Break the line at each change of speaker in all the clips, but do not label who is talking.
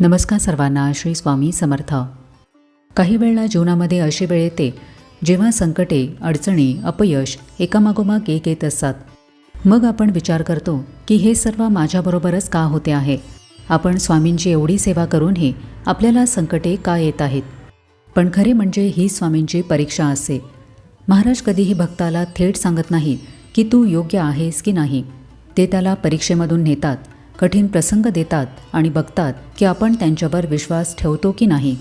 नमस्कार सर्वांना श्री स्वामी समर्थ. काही वेळेला जीवनामध्ये अशी वेळ येते जेव्हा संकटे अडचणी अपयश एकामागोमाग एक येत असतात. मग आपण विचार करतो की हे सर्व माझ्याबरोबरच का होते आहे? आपण स्वामींची एवढी सेवा करूनही आपल्याला संकटे का येत आहेत? पण खरे म्हणजे ही स्वामींची परीक्षा असते महाराज कधीही भक्ताला थेट सांगत नाही की तू योग्य आहेस की नाही. ते त्याला परीक्षेमधून नेतात. कठीण प्रसंग देतात आणि बघतात की आपण त्यांच्यावर विश्वास ठेवतो की नाही.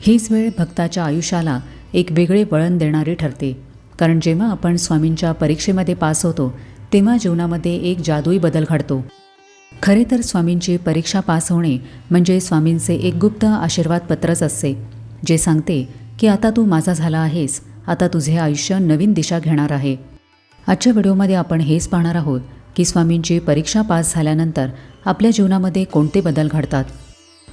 हीच वेळ भक्ताच्या आयुष्याला एक वेगळे वळण देणारी ठरते. कारण जेव्हा आपण स्वामींच्या परीक्षेमध्ये पास होतो तेव्हा जीवनामध्ये एक जादुई बदल घडतो. खरे तर स्वामींची परीक्षा पास होणे म्हणजे स्वामींचे एक गुप्त आशीर्वाद पत्रच असते जे सांगते की आता तू माझा झाला आहेस आता तुझे आयुष्य नवीन दिशा घेणार आहे. आजच्या व्हिडिओमध्ये आपण हेच पाहणार आहोत की स्वामींची परीक्षा पास झाल्यानंतर आपल्या जीवनामध्ये कोणते बदल घडतात?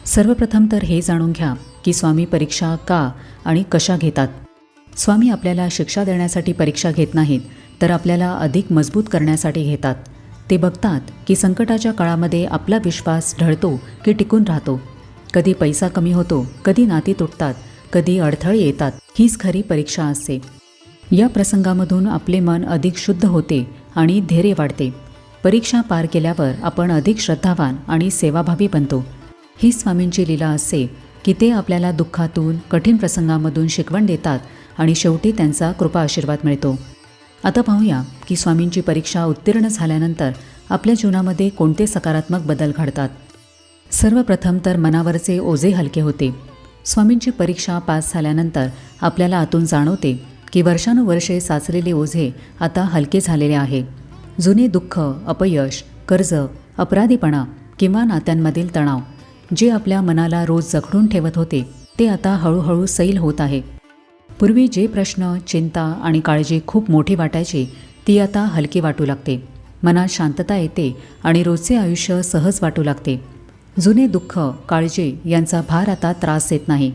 सर्वप्रथम तर हे जाणून घ्या की स्वामी परीक्षा का आणि कशा घेतात? स्वामी आपल्याला शिक्षा देण्यासाठी परीक्षा घेत नाहीत तर आपल्याला अधिक मजबूत करण्यासाठी घेतात. ते बघतात की संकटाच्या काळामध्ये आपला विश्वास ढळतो की टिकून राहतो. कधी पैसा कमी होतो कधी नाती तुटतात कधी अडथळे येतात हीच खरी परीक्षा असते. या प्रसंगामधून आपले मन अधिक शुद्ध होते आणि धैर्य वाढते. परीक्षा पार केल्यावर आपण अधिक श्रद्धावान आणि सेवाभावी बनतो. ही स्वामींची लीला असते की ते आपल्याला दुःखातून कठीण प्रसंगामधून शिकवण देतात आणि शेवटी त्यांचा कृपा आशीर्वाद मिळतो. आता पाहूया की स्वामींची परीक्षा उत्तीर्ण झाल्यानंतर आपल्या जीवनामध्ये कोणते सकारात्मक बदल घडतात. सर्वप्रथम तर मनावरचे ओझे हलके होते. स्वामींची परीक्षा पास झाल्यानंतर आपल्याला आतून जाणवते की वर्षानुवर्षे साचलेले ओझे आता हलके झालेले आहे. जुने दुःख अपयश कर्ज अपराधीपणा किंवा नात्यांमधील तणाव जे आपल्या मनाला रोज जखडून ठेवत होते ते आता हळूहळू सैल होत आहे. पूर्वी जे प्रश्न चिंता आणि काळजी खूप मोठी वाटायची ती आता हलकी वाटू लागते. मनात शांतता येते आणि रोजचे आयुष्य सहज वाटू लागते. जुने दुःख काळजी यांचा भार आता त्रास देत नाही.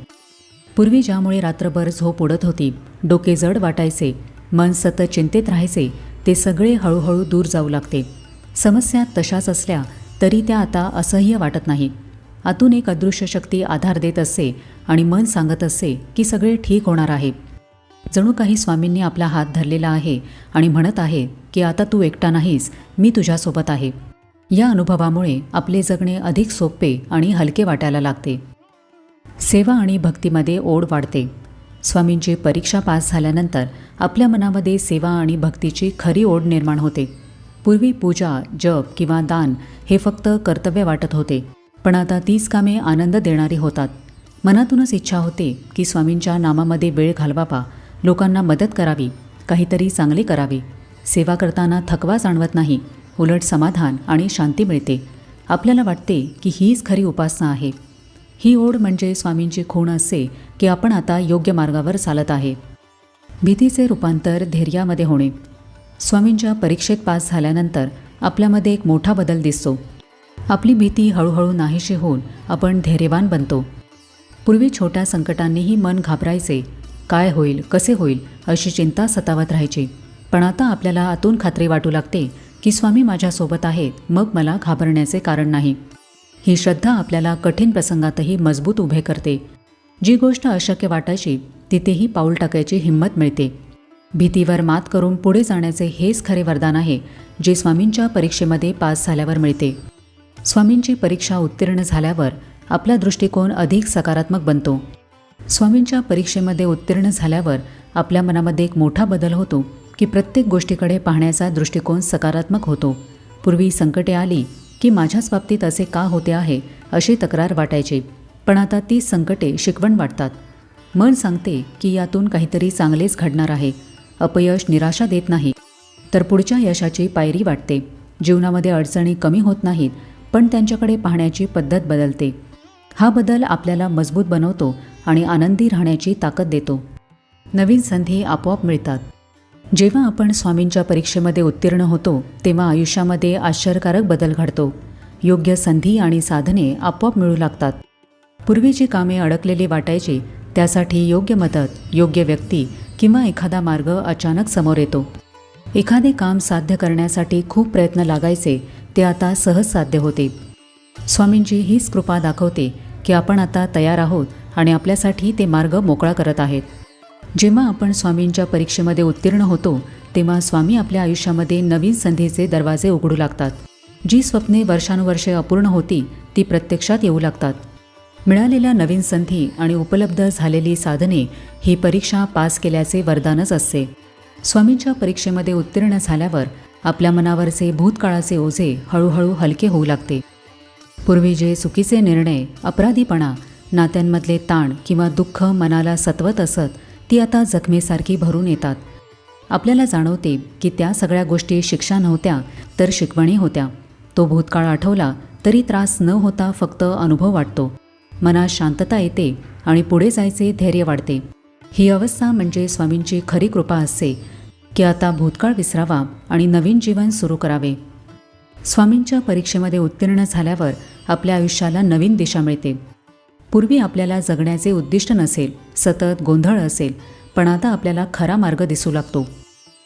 पूर्वी ज्यामुळे रात्रभर झोप उडत होती डोके जड वाटायचे मन सतत चिंतेत राहायचे ते सगळे हळूहळू दूर जाऊ लागते. समस्या तशाच असल्या तरी त्या आता असह्य वाटत नाही. आतून एक अदृश्य शक्ती आधार देत असे आणि मन सांगत असे की सगळे ठीक होणार आहे. जणू काही स्वामींनी आपला हात धरलेला आहे आणि म्हणत आहे की आता तू एकटा नाहीस मी तुझ्यासोबत आहे. या अनुभवामुळे आपले जगणे अधिक सोपे आणि हलके वाटायला लागते. सेवा आणि भक्तीमध्ये ओढ वाढते. स्वामींची परीक्षा पास झाल्यानंतर आपल्या मनामध्ये सेवा आणि भक्तीची खरी ओढ निर्माण होते. पूर्वी पूजा जप किंवा दान हे फक्त कर्तव्य वाटत होते पण आता तीच कामे आनंद देणारी होतात. मनातूनच इच्छा होते की स्वामींच्या नामामध्ये वेळ घालवावा लोकांना मदत करावी काहीतरी चांगले करावे. सेवा करताना थकवा जाणवत नाही उलट समाधान आणि शांती मिळते. आपल्याला वाटते की हीच खरी उपासना आहे. ही ओढ म्हणजे स्वामींची खूण असे की आपण आता योग्य मार्गावर चालत आहे. भीतीचे रूपांतर धैर्यामध्ये होणे. स्वामींच्या परीक्षेत पास झाल्यानंतर आपल्यामध्ये एक मोठा बदल दिसतो. आपली भीती हळूहळू नाहीशी होऊन आपण धैर्यवान बनतो. पूर्वी छोट्या संकटांनीही मन घाबरायचे. काय होईल कसे होईल अशी चिंता सतावत राहायची. पण आता आपल्याला आतून खात्री वाटू लागते की स्वामी माझ्यासोबत आहेत मग मला घाबरण्याचे कारण नाही. ही श्रद्धा आपल्याला कठीण प्रसंगातही मजबूत उभे करते. जी गोष्ट अशक्य वाटायची तिथेही पाऊल टाकायची हिंमत मिळते. भीतीवर मात करून पुढे जाण्याचे हेच खरे वरदान आहे जे स्वामींच्या परीक्षेमध्ये पास झाल्यावर मिळते. स्वामींची परीक्षा उत्तीर्ण झाल्यावर आपला दृष्टिकोन अधिक सकारात्मक बनतो. स्वामींच्या परीक्षेमध्ये उत्तीर्ण झाल्यावर आपल्या मनामध्ये एक मोठा बदल होतो की प्रत्येक गोष्टीकडे पाहण्याचा दृष्टिकोन सकारात्मक होतो. पूर्वी संकटे आली की माझ्याच बाबतीत असे का होते आहे अशी तक्रार वाटायची. पण आता ती संकटे शिकवण वाटतात. मन सांगते की यातून काहीतरी चांगलेच घडणार आहे. अपयश निराशा देत नाही. तर पुढच्या यशाची पायरी वाटते. जीवनामध्ये अडचणी कमी होत नाहीत पण त्यांच्याकडे पाहण्याची पद्धत बदलते. हा बदल आपल्याला मजबूत बनवतो आणि आनंदी राहण्याची ताकद देतो. नवीन संधी आपोआप मिळतात. जेव्हा आपण स्वामींच्या परीक्षेमध्ये उत्तीर्ण होतो तेव्हा आयुष्यामध्ये आश्चर्यकारक बदल घडतो. योग्य संधी आणि साधने आपोआप मिळू लागतात. पूर्वीची कामे अडकलेली वाटायची त्यासाठी योग्य मदत योग्य व्यक्ती किंवा एखादा मार्ग अचानक समोर येतो. एखादे काम साध्य करण्यासाठी खूप प्रयत्न लागायचे ते आता सहज साध्य होते. स्वामींची हीच कृपा दाखवते की आपण आता तयार आहोत आणि आपल्यासाठी ते मार्ग मोकळा करत आहेत. जेव्हा आपण स्वामींच्या परीक्षेमध्ये उत्तीर्ण होतो तेव्हा स्वामी आपल्या आयुष्यामध्ये नवीन संधीचे दरवाजे उघडू लागतात. जी स्वप्ने वर्षानुवर्षे अपूर्ण होती ती प्रत्यक्षात येऊ लागतात. मिळालेल्या नवीन संधी आणि उपलब्ध झालेली साधने ही परीक्षा पास केल्याचे वरदानच असते. स्वामींच्या परीक्षेमध्ये उत्तीर्ण झाल्यावर आपल्या मनावरचे भूतकाळाचे ओझे हळूहळू हलके होऊ लागते. पूर्वी जे चुकीचे निर्णय अपराधीपणा नात्यांमधले ताण किंवा दुःख मनाला सतवत असत ती आता जखमेसारखी भरून येतात. आपल्याला जाणवते की त्या सगळ्या गोष्टी शिक्षा नव्हत्या तर शिकवणी होत्या. तो भूतकाळ आठवला तरी त्रास न होता फक्त अनुभव वाटतो. मनात शांतता येते आणि पुढे जायचे धैर्य वाढते. ही अवस्था म्हणजे स्वामींची खरी कृपा असते की आता भूतकाळ विसरावा आणि नवीन जीवन सुरू करावे. स्वामींच्या परीक्षेमध्ये उत्तीर्ण झाल्यावर आपल्या आयुष्याला नवीन दिशा मिळते. पूर्वी आपल्याला जगण्याचे उद्दिष्ट नसेल सतत गोंधळ असेल पण आता आपल्याला खरा मार्ग दिसू लागतो.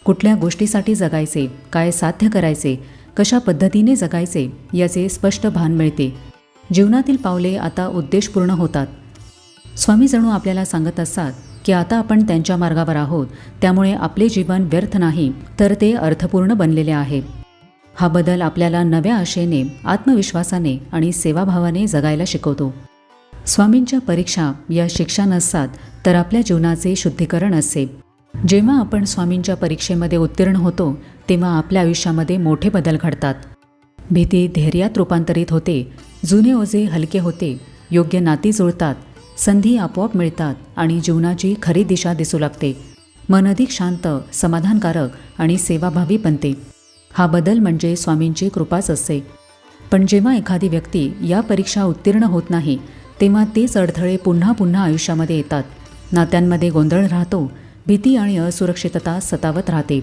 कुठल्या गोष्टीसाठी जगायचे काय साध्य करायचे कशा पद्धतीने जगायचे याचे स्पष्ट भान मिळते. जीवनातील पावले आता उद्देशपूर्ण होतात. स्वामी जणू आपल्याला सांगत असतात की आता आपण त्यांच्या मार्गावर आहोत त्यामुळे आपले जीवन व्यर्थ नाही तर ते अर्थपूर्ण बनलेले आहे. हा बदल आपल्याला नव्या आशेने आत्मविश्वासाने आणि सेवाभावाने जगायला शिकवतो. स्वामींच्या परीक्षा या शिक्षा नसतात तर आपल्या जीवनाचे शुद्धीकरण असते. जेव्हा आपण स्वामींच्या परीक्षेमध्ये उत्तीर्ण होतो तेव्हा आपल्या आयुष्यामध्ये मोठे बदल घडतात. भीती धैर्यात रूपांतरित होते जुने ओझे हलके होते योग्य नाती जुळतात संधी आपोआप मिळतात आणि जीवनाची खरी दिशा दिसू लागते. मन अधिक शांत समाधानकारक आणि सेवाभावी बनते. हा बदल म्हणजे स्वामींची कृपाच असते. पण जेव्हा एखादी व्यक्ती या परीक्षा उत्तीर्ण होत नाही तेव्हा तेच अडथळे पुन्हा पुन्हा आयुष्यामध्ये येतात. नात्यांमध्ये गोंधळ राहतो भीती आणि असुरक्षितता सतावत राहते.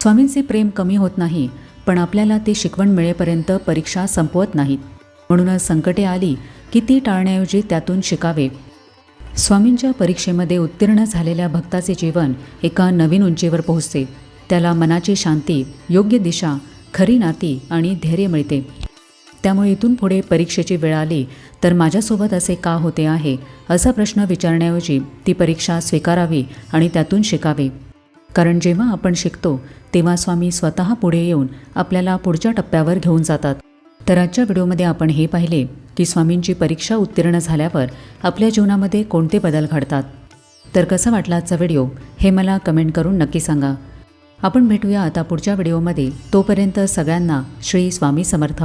स्वामींचे प्रेम कमी होत नाही पण आपल्याला ते शिकवण मिळेपर्यंत परीक्षा संपवत नाहीत. म्हणूनच संकटे आली की ती टाळण्याऐवजी त्यातून शिकावे. स्वामींच्या परीक्षेमध्ये उत्तीर्ण झालेल्या भक्ताचे जीवन एका नवीन उंचीवर पोहोचते. त्याला मनाची शांती योग्य दिशा खरी नाती आणि धैर्य मिळते. त्यामुळे इथून पुढे परीक्षेची वेळ आली तर माझ्यासोबत असे का होते आहे असा प्रश्न विचारण्याऐवजी ती परीक्षा स्वीकारावी आणि त्यातून शिकावे. कारण जेव्हा आपण शिकतो तेव्हा स्वामी स्वतः पुढे येऊन आपल्याला पुढच्या टप्प्यावर घेऊन जातात. तर आजच्या व्हिडिओमध्ये आपण हे पाहिले की स्वामींची परीक्षा उत्तीर्ण झाल्यावर आपल्या जीवनामध्ये कोणते बदल घडतात. तर कसं वाटला आजचा व्हिडिओ हे मला कमेंट करून नक्की सांगा. आपण भेटूया आता पुढच्या व्हिडिओमध्ये तोपर्यंत सगळ्यांना श्री स्वामी समर्थ.